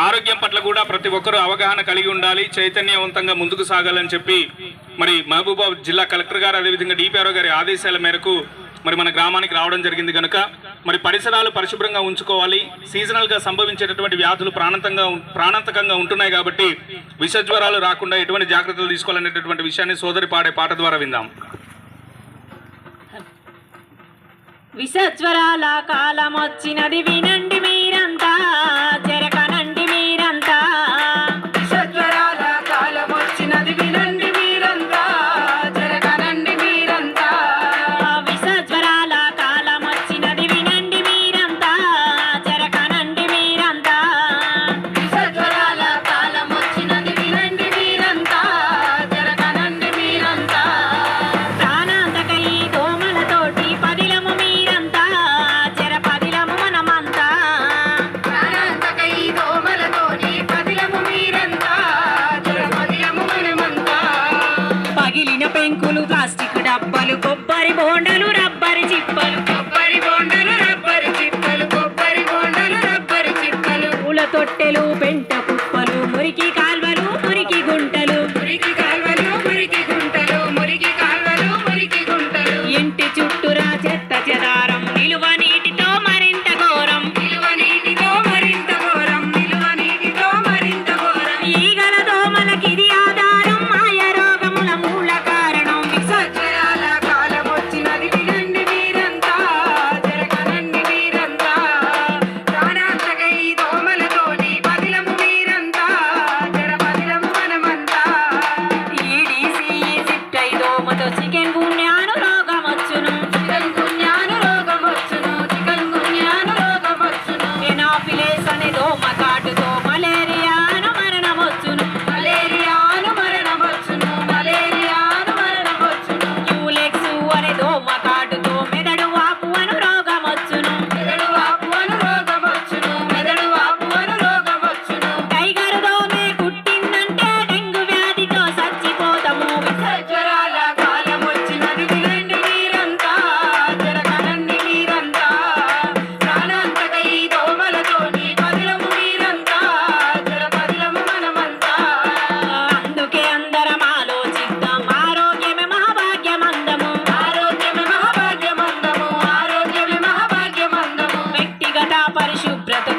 ఆరోగ్యం పట్ల కూడా ప్రతి ఒక్కరూ అవగాహన కలిగి ఉండాలి చైతన్యవంతంగా ముందుకు సాగాలని చెప్పి మరి మహబూబాబాద్ జిల్లా కలెక్టర్ గారు అదేవిధంగా డిపిఆర్ఓ గారి ఆదేశాల మేరకు మరి మన గ్రామానికి రావడం జరిగింది కనుక మరి పరిసరాలు పరిశుభ్రంగా ఉంచుకోవాలి. సీజనల్గా సంభవించేటటువంటి వ్యాధులు ప్రాణంతంగా ప్రాణాంతకంగా ఉంటున్నాయి కాబట్టి విషజ్వరాలు రాకుండా ఎటువంటి జాగ్రత్తలు తీసుకోవాలనేటటువంటి విషయాన్ని సోదరి పాడే పాట ద్వారా విందాం. విషజ్వరాల కాలం వచ్చినది వినండి డబ్బలు కొబ్బరి బోండలు రబ్బరి చిప్పలు. కొబ్బరి బోండలు రబ్బరి చిప్పలు కొబ్బరి బోండలు రబ్బరి చిప్పలు. పూల తొట్టెలు పెంటకు 手机 game 不 guardar para.